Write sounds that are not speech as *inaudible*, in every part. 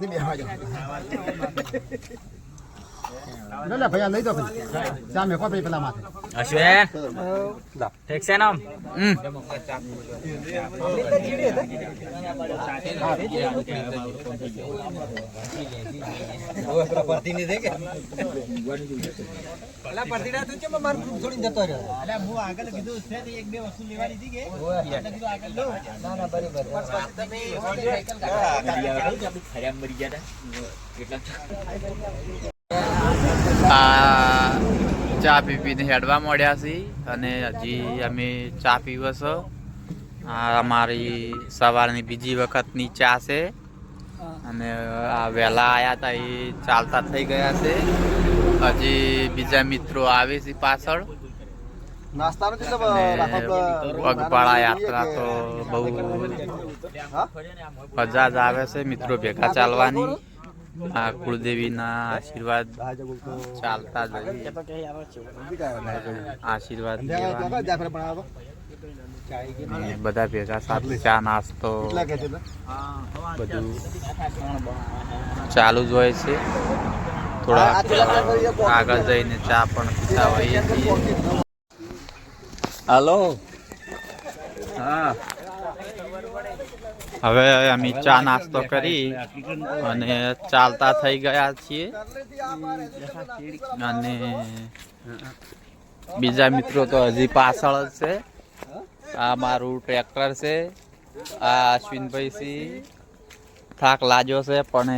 લે લે ભૈયા લઈ દો ભાઈ ચા મેકો ભાઈ પેલા માથે. અશ્વિન. ઠીક છે ને આમ? હમ. આ ચા પી પીને હેડવા મળ્યા છીએ અને હજી અમે ચા પીવો છો આ અમારી સવારની બીજી વખતની ચા છે. અને આ વહેલા આવ્યા હતા એ ચાલતા થઈ ગયા છે. હજી બીજા મિત્રો આવે છે પાછળ. પગપાળા યાત્રા તો બહુ મજા જ આવે છે મિત્રો ભેગા ચાલવાની. આ કુળદેવીના આશીર્વાદ ચાલતા જઈએ આશીર્વાદ બધા ભેગા સાથે ચા નાસ્તો બધું ચાલુ જ હોય છે. થોડા આગળ જઈને ચા પણ પીતા હોઈએ છીએ. હલો. હા. હવે અમે ચા નાસ્તો કરી અને ચાલતા થઈ ગયા છીએ. અને બીજા મિત્રો તો હજી પાછળ જ છે. આ મારું ટ્રેક્ટર છે. આ અશ્વિનભાઈ સી. થાક લાગ્યો છે, પણ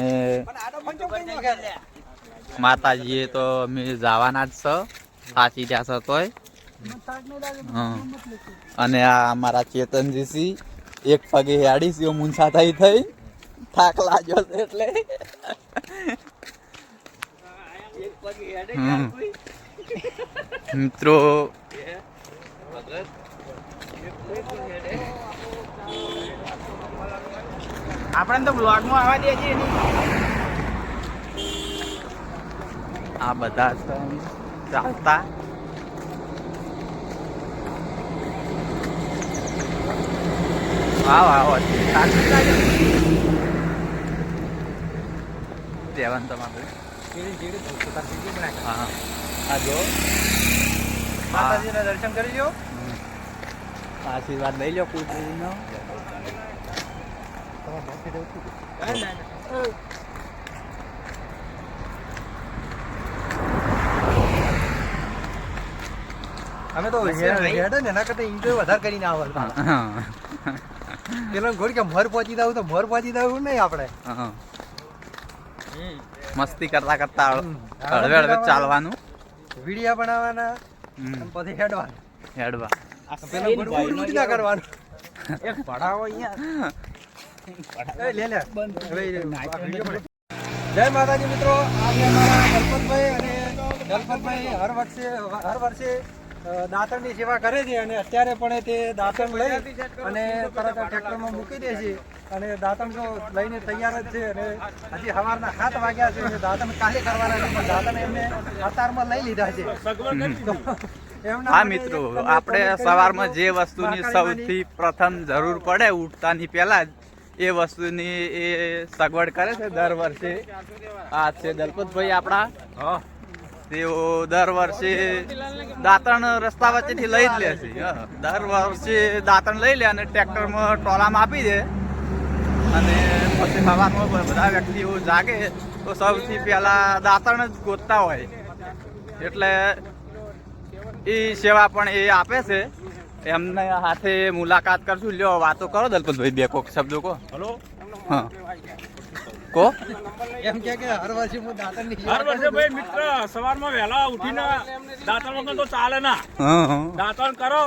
માતાજીએ તો અમે જવાના જ છો. સાચી તોય. હં. અને આ અમારા ચેતનજી સી. એક પગે હેડીશ યો મુંસા થઈ. થઈ થાક લાગ્યો છે એટલે. મિત્રો. આપણે તો બ્લોગમાં આવવા દે છે આ બધા ચાલતા. આવો આવો દેવાન તમારે. હા આ જો. માતાજીના દર્શન કરી લો આશીર્વાદ લઈ લો કુળદેવીનો. અમે તો હેડે ને એના કરતા enjoy વધારે કરીને આવત પેલો ઘોડ કે મોર પહોંચી દઉં તો મોર પહોંચી દઉં નહીં આપણે. મસ્તી કરતા કરતા હળવે હળવે ચાલવાનું. વિડીયા બનાવવાના પછી હેડવા. હેડવા પેલો ઘોડ ઉડ ઉડ ના કરવાનું. એક પડાવો અહીંયા. લે લે. જય માતાજી મિત્રો. આજે અમારા દલપતભાઈ અને દલપતભાઈ હર વર્ષે હર વર્ષે દાંતણની સેવા કરે છે અને અત્યારે પણ તે દાંતણ લઈ અને તરત ટ્રેક્ટરમાં મૂકી દે છે. અને દાંતણ તો લઈને તૈયાર જ છે અને હજી સવારના સાત વાગ્યા છે અને દાંતણ કાલે કરવાના છે પણ દાંતણ એમને અતારમાં લઈ લીધા છે. હા મિત્રો આપણે સવારમાં જે વસ્તુની સૌથી પ્રથમ જરૂર પડે ઉઠતાની પહેલા જ એ વસ્તુની એ સગવડ કરે છે દર વર્ષે. આ છે દલપતભાઈ આપણા. તેઓ દર વર્ષે દાંતણ રસ્તા વચ્ચેથી લઈ જ લે છે. દર વર્ષે દાંતણ લઈ લે અને ટ્રેક્ટરમાં ટોલામાં આપી દે. અને પછી સવારમાં બધા વ્યક્તિઓ જાગે તો સૌથી પહેલાં દાંતણ જ ગોતતા હોય. એટલે એ સેવા પણ એ આપે છે. એમને હાથે મુલાકાત કરશું. લ્યો વાતો કરો દલપતભાઈ બે કોક શબ્દો કો હલો. હા. કો? એમ કે કે હર વર્ષે હું દાંતણની હર વર્ષે ભાઈ મિત્ર સવારમાં વહેલા ઉઠીને દાંતણ વગર તો ચાલે ના. હા હા. કરો.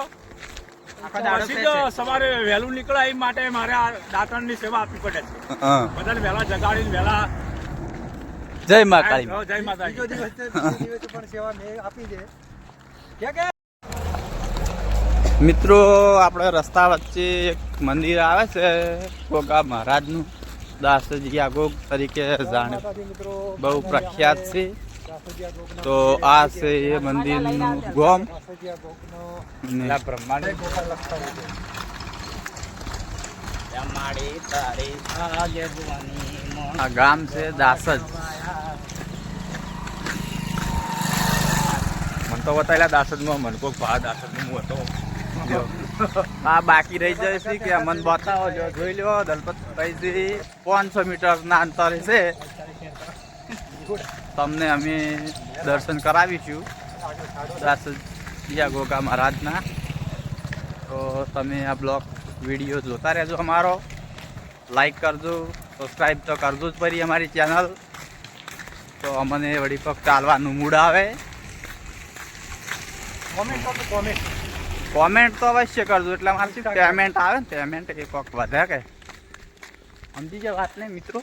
સવારે વહેલું નીકળે એ માટે મારે આ દાંતણની સેવા આપવી પડે છે. બધાને વહેલા જગાડીને વહેલા જય મા કાળી જય દિવસ બીજો દિવસે પણ સેવા મેં આપી છે. કે કે? મિત્રો આપણે રસ્તા વચ્ચે એક મંદિર આવે છે ગોગા મહારાજનું. દાસજી આગોગ તરીકે જાણે બહુ પ્રખ્યાત છે. તો આ છે એ મંદિરનું ગોમ. આગેવાની આ ગામ છે દાસજ મને તો બતાવેલા દાસદમાં મને કોઈ ભા દાસજ હું હતો આ બાકી રહી છે કે અમને બતાવો જો, જોઈ લો દલપતભાઈથી પાંચસો મીટરના અંતરે છે. તમને અમે દર્શન કરાવીશું. બીજા ગોગા મહારાજના. તો તમે આ બ્લોગ વીડિયો જોતા રહેજો અમારો. લાઈક કરજો સબસ્ક્રાઈબ તો કરજો જ ફરી અમારી ચેનલ તો અમને વળી પગ ચાલવાનું મૂડ આવે. કોમેન્ટ તો અવશ્ય કરજો એટલે મારે શું પેમેન્ટ આવે ને પેમેન્ટ એક કોક વધે કે. સમજી જાય વાત ને મિત્રો?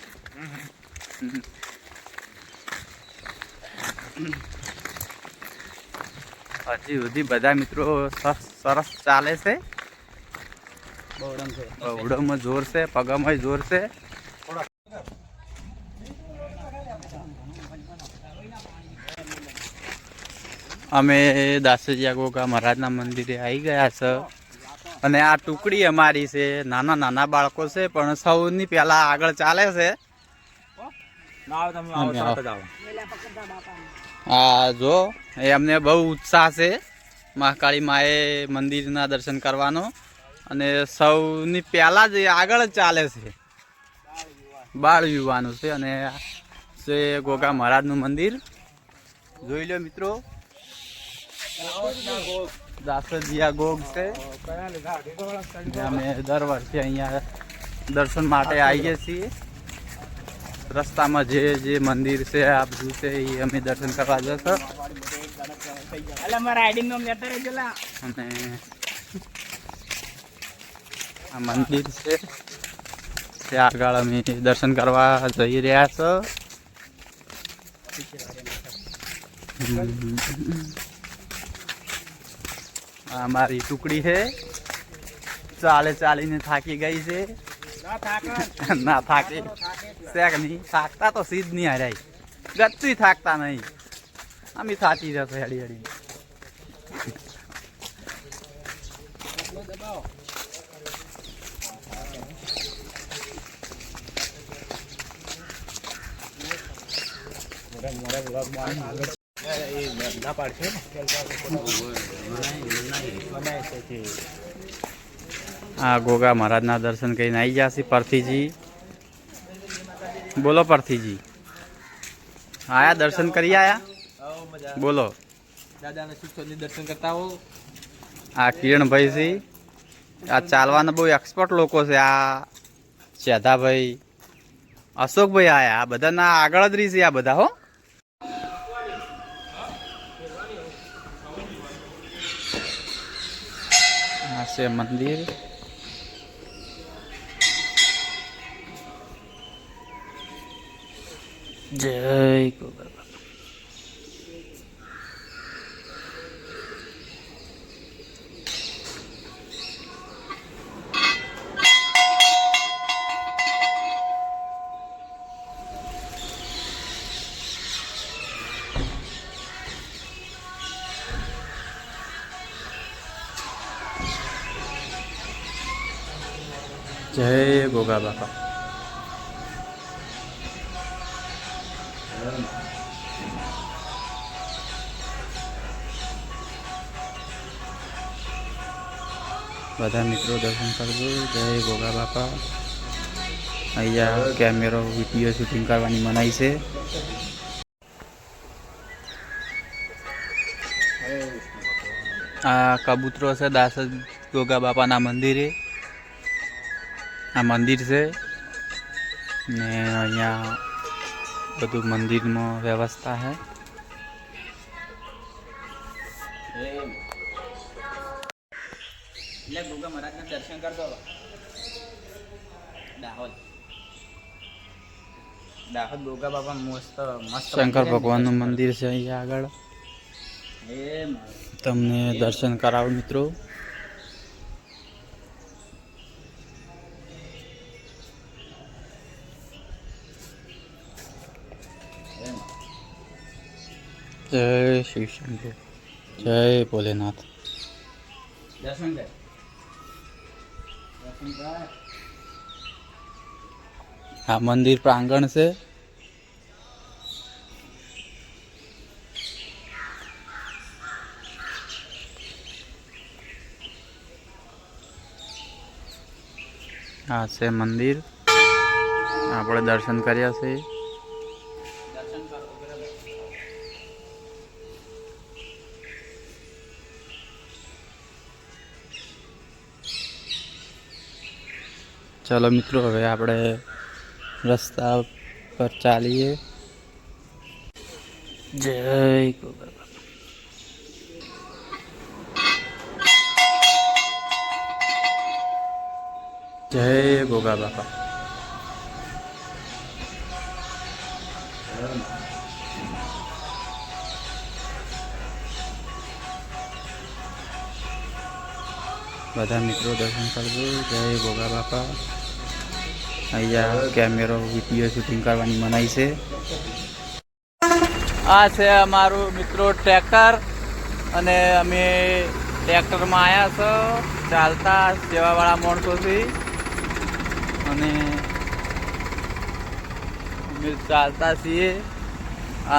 હજી સુધી બધા મિત્રો સરસ સરસ ચાલે છે. ઉડોમાં જોર છે પગમાં જોર છે. અમે દાસજીયા મહારાજના મંદિરે આવી ગયા છે. અને આ ટુકડી અમારી છે. નાના નાના બાળકો છે પણ સૌની પહેલા આગળ ચાલે છે. આ જો એમને બહુ ઉત્સાહ છે. મહાકાળી માએ મંદિરના દર્શન કરવાનો. અને સૌની પહેલા જ આગળ ચાલે છે. બાળ યુવાનો છે. અને છે ગોગા મહારાજનું મંદિર. જોઈ લો મિત્રો. દાસજીયા ગોગ છે. અમે દર વર્ષે અહીંયા દર્શન માટે આવીએ છીએ. રસ્તામાં જે જે મંદિર છે આ બધું છે એ અમે દર્શન કરવા જશો અને આ મંદિર છે. ત્યાં આગળ અમે દર્શન કરવા જઈ રહ્યા છો. અમારી ટુકડી છે. ચાલે ચાલીને થાકી ગઈ છે. ના *laughs* થાકે. શેક નહીં. થાકતા તો સીધ નહીં હરાય. ગતું થાકતા નહીં. અમે થાકી જશે આ ગોગા મહારાજના દર્શન કરીને આવી જશે પરથીજી બોલો પરથીજી આયા દર્શન કરી આયા? બોલો. દાદાના દર્શન કરતા હો આ કિરણભાઈ છે. આ ચાલવાના બહુ એક્સપર્ટ લોકો છે. આ ચેધાભાઈ અશોકભાઈ આયા. આ બધાના આગળ જ રહી છે આ બધા હો આ છે મંદિર. જય ગોગા. જય ગોગા બાપા. બધા મિત્રો દર્શન કરજો. જય ગોગા બાપા. અહીંયા કેમેરો, વીડિયો શૂટિંગ કરવાની મનાઈ છે. આ કબૂતરો છે દાસ ગોગા બાપાના મંદિરે. આ મંદિર છે. ને અહીંયા બધું મંદિરમાં વ્યવસ્થા છે એટલે ગોગા મહારાજના દર્શન કરતો દાહોદ. દાહોદ ગોગા બાપા મસ્ત મસ્ત શંકર. ભગવાનનું મંદિર છે અહીંયા આગળ. એ તમને દર્શન કરાવો મિત્રો. જય શ્રી શંકર જય ભોલેનાથ. આ મંદિર પ્રાંગણ છે. આ છે મંદિર. આપણે દર્શન કર્યા છે. ચલો મિત્રો હવે આપણે રસ્તા પર ચાલીએ જય ગોગા બાપા. જય ગોગા બાપા બધા મિત્રો દર્શન કરજો. જય ભોગા બાપા. અહીંયા કેમેરો વીડિયો શૂટિંગ કરવાની મનાઈ છે. આ છે અમારું મિત્રો ટ્રેકર અને અમે ટ્રેક્ટરમાં આવ્યા છો ચાલતા સેવાવાળા માણસોથી. અને અમે ચાલતા છીએ.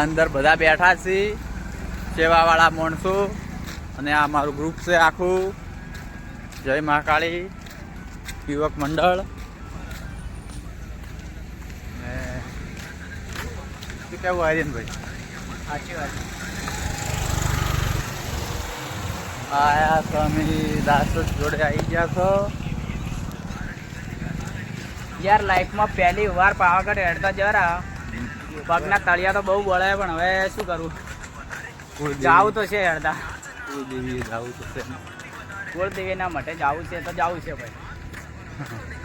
અંદર બધા બેઠા છીએ. સેવાવાળા માણસો. અને આ અમારું ગ્રુપ છે આખું. જય મહાકાળી યુવક મંડળ. ને કેવું આર્યનભાઈ? સાચી વાત. આયા તમે દાસ જોડે આવી ગયા છો? યાર લાઈફમાં પહેલી વાર પાવાગઢ હેડતા જરા. પગના તળિયા તો બહુ બળે પણ હવે શું કરવું જાવું તો છે હેડતા. જાવું તો છે. કુળદેવીના માટે જાવું છે તો જવું છે ભાઈ. *laughs*